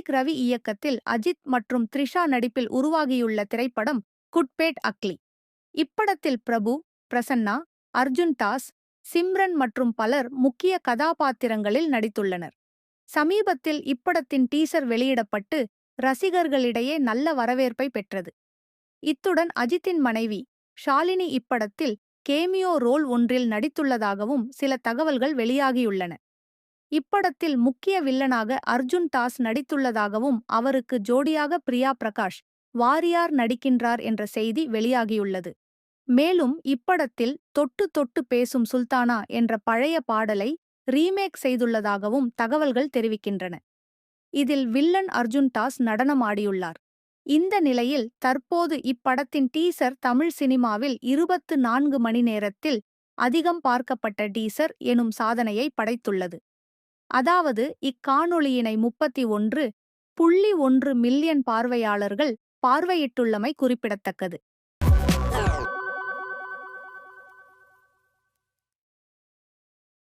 கார்த்திக் ரவி இயக்கத்தில் அஜித் மற்றும் த்ரிஷா நடிப்பில் உருவாகியுள்ள திரைப்படம் குட்பேட் அக்லி. இப்படத்தில் பிரபு பிரசன்னா அர்ஜுன் தாஸ் சிம்ரன் மற்றும் பலர் முக்கிய கதாபாத்திரங்களில் நடித்துள்ளனர். சமீபத்தில் இப்படத்தின் டீசர் வெளியிடப்பட்டு ரசிகர்களிடையே நல்ல வரவேற்பை பெற்றது. இத்துடன் அஜித்தின் மனைவி ஷாலினி இப்படத்தில் கேமியோ ரோல் ஒன்றில் நடித்துள்ளதாகவும் சில தகவல்கள் வெளியாகியுள்ளன. இப்படத்தில் முக்கிய வில்லனாக அர்ஜுன் தாஸ் நடித்துள்ளதாகவும் அவருக்கு ஜோடியாக பிரியா பிரகாஷ் வாரியார் நடிக்கின்றார் என்ற செய்தி வெளியாகியுள்ளது. மேலும் இப்படத்தில் தொட்டு தொட்டு பேசும் சுல்தானா என்ற பழைய பாடலை ரீமேக் செய்துள்ளதாகவும் தகவல்கள் தெரிவிக்கின்றன. இதில் வில்லன் அர்ஜுன் தாஸ் நடனமாடியுள்ளார். இந்த நிலையில் தற்போது இப்படத்தின் டீசர் தமிழ் சினிமாவில் இருபத்து நான்கு மணி நேரத்தில் அதிகம் பார்க்கப்பட்ட டீசர் எனும் சாதனையை படைத்துள்ளது. அதாவது இக்காணொளியினை முப்பத்தி ஒன்று புள்ளி ஒன்று மில்லியன் பார்வையாளர்கள் பார்வையிட்டுள்ளமை குறிப்பிடத்தக்கது.